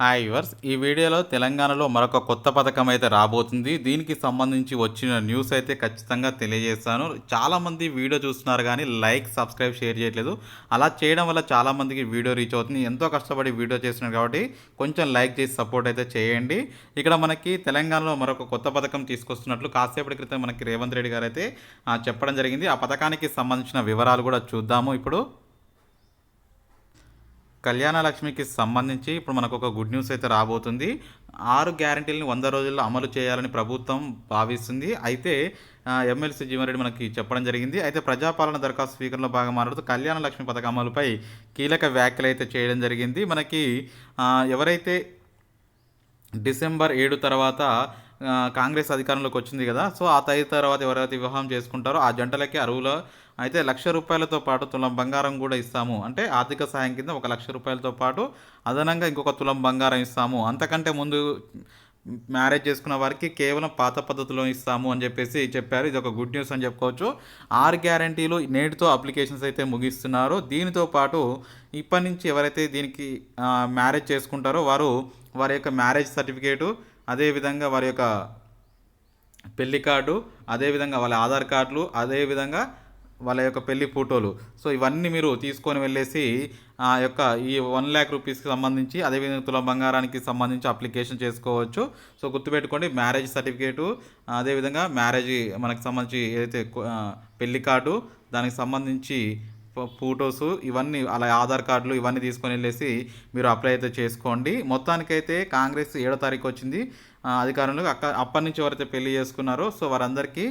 Hi yours ఈ వీడియోలో తెలంగాణలో మరొక కొత్త పథకం అయితే రాబోతుంది. దీనికి సంబంధించి వచ్చిన న్యూస్ అయితే ఖచ్చితంగా తెలియజేస్తాను. చాలామంది వీడియో చూస్తున్నారు కానీ లైక్ సబ్స్క్రైబ్ షేర్ చేయట్లేదు. అలా చేయడం వల్ల చాలామందికి వీడియో రీచ్ అవుతుంది. ఎంతో కష్టపడి వీడియో చేస్తున్నారు కాబట్టి కొంచెం లైక్ చేసి సపోర్ట్ అయితే చేయండి. ఇక్కడ మనకి తెలంగాణలో మరొక కొత్త పథకం తీసుకొస్తున్నట్లు కాసేపటి క్రితం మనకి రేవంత్ రెడ్డి గారు అయితే చెప్పడం జరిగింది. ఆ పథకానికి సంబంధించిన వివరాలు కూడా చూద్దాము. ఇప్పుడు కళ్యాణ లక్ష్మికి సంబంధించి ఇప్పుడు మనకు ఒక గుడ్ న్యూస్ అయితే రాబోతుంది. ఆరు గ్యారంటీలను వంద రోజుల్లో అమలు చేయాలని ప్రభుత్వం భావిస్తుంది. అయితే ఎమ్మెల్సీ జీవన్రెడ్డి మనకి చెప్పడం జరిగింది. అయితే ప్రజాపాలన దరఖాస్తు స్వీకరణలో భాగం మాట్లాడుతూ కళ్యాణ లక్ష్మి పథకం అమలుపై కీలక వ్యాఖ్యలు అయితే చేయడం జరిగింది. మనకి ఎవరైతే డిసెంబర్ ఏడు తర్వాత కాంగ్రెస్ అధికారంలోకి వచ్చింది కదా. సో ఆ తై తర్వాత ఎవరైతే వివాహం చేసుకుంటారో ఆ జంటలకి అరువులో అయితే లక్ష రూపాయలతో పాటు తులం బంగారం కూడా ఇస్తాము. అంటే ఆర్థిక సాయం కింద ఒక లక్ష రూపాయలతో పాటు అదనంగా ఇంకొక తులం బంగారం ఇస్తాము. అంతకంటే ముందు మ్యారేజ్ చేసుకున్న వారికి కేవలం పాత పద్ధతిలో ఇస్తాము అని చెప్పేసి చెప్పారు. ఇది ఒక గుడ్ న్యూస్ అని చెప్పుకోవచ్చు. ఆరు గ్యారంటీలు నేటితో అప్లికేషన్స్ అయితే ముగిస్తున్నారు. దీనితో పాటు ఇప్పటి నుంచి ఎవరైతే దీనికి మ్యారేజ్ చేసుకుంటారో వారు వారి యొక్క మ్యారేజ్ సర్టిఫికేటు అదేవిధంగా వారి యొక్క పెళ్ళి కార్డు అదేవిధంగా వాళ్ళ ఆధార్ కార్డులు అదేవిధంగా వాళ్ళ యొక్క పెళ్ళి ఫోటోలు. సో ఇవన్నీ మీరు తీసుకొని వెళ్ళేసి ఆ యొక్క ఈ వన్ ల్యాక్ రూపీస్కి సంబంధించి అదేవిధంగా తులం బంగారానికి సంబంధించి అప్లికేషన్ చేసుకోవచ్చు. సో గుర్తుపెట్టుకోండి మ్యారేజ్ సర్టిఫికేటు అదేవిధంగా మ్యారేజ్ మనకు సంబంధించి ఏదైతే పెళ్ళి కార్డు దానికి సంబంధించి ఫోటోస్ ఇవన్నీ అలా ఆధార్ కార్డులు ఇవన్నీ తీసుకొని వెళ్ళేసి మీరు అప్లై అయితే చేసుకోండి. మొత్తానికైతే కాంగ్రెస్ ఏడో తారీఖు వచ్చింది. అధికారంలో అక్క అప్పటి నుంచి ఎవరైతే పెళ్ళి చేసుకున్నారో సో వారందరికీ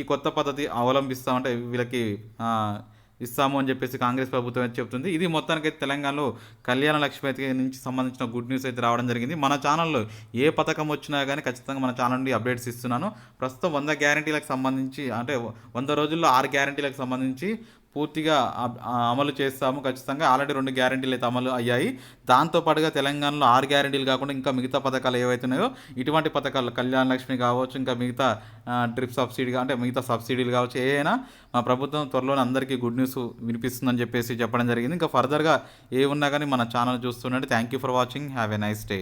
ఈ కొత్త పద్ధతి అవలంబిస్తామంటే వీళ్ళకి ఇస్తాము అని చెప్పేసి కాంగ్రెస్ ప్రభుత్వం అయితే చెప్తుంది. ఇది అయితే తెలంగాణలో కళ్యాణ లక్ష్మి అయితే నుంచి సంబంధించిన గుడ్ న్యూస్ అయితే రావడం జరిగింది. మన ఛానల్లో ఏ పథకం వచ్చినా కానీ ఖచ్చితంగా మన ఛానల్ నుండి అప్డేట్స్ ఇస్తున్నాను. ప్రస్తుతం వంద గ్యారంటీలకు సంబంధించి అంటే వంద రోజుల్లో ఆరు గ్యారంటీలకు సంబంధించి పూర్తిగా అమలు చేస్తాము ఖచ్చితంగా. ఆల్రెడీ రెండు గ్యారంటీలు అయితే అమలు అయ్యాయి. దాంతోపాటుగా తెలంగాణలో ఆరు గ్యారంటీలు కాకుండా ఇంకా మిగతా పథకాలు ఏవైతున్నాయో ఇటువంటి పథకాలు కళ్యాణ లక్ష్మి కావచ్చు ఇంకా మిగతా డ్రిప్ సబ్సిడీగా అంటే మిగతా సబ్సిడీలు కావచ్చు ఏదైనా మా ప్రభుత్వం త్వరలోనే అందరికీ గుడ్ న్యూస్ వినిపిస్తుందని చెప్పేసి చెప్పడం జరిగింది. ఇంకా ఫర్దర్గా ఏ ఉన్నా కానీ మన channel చూస్తుండండి thank you for watching have a nice day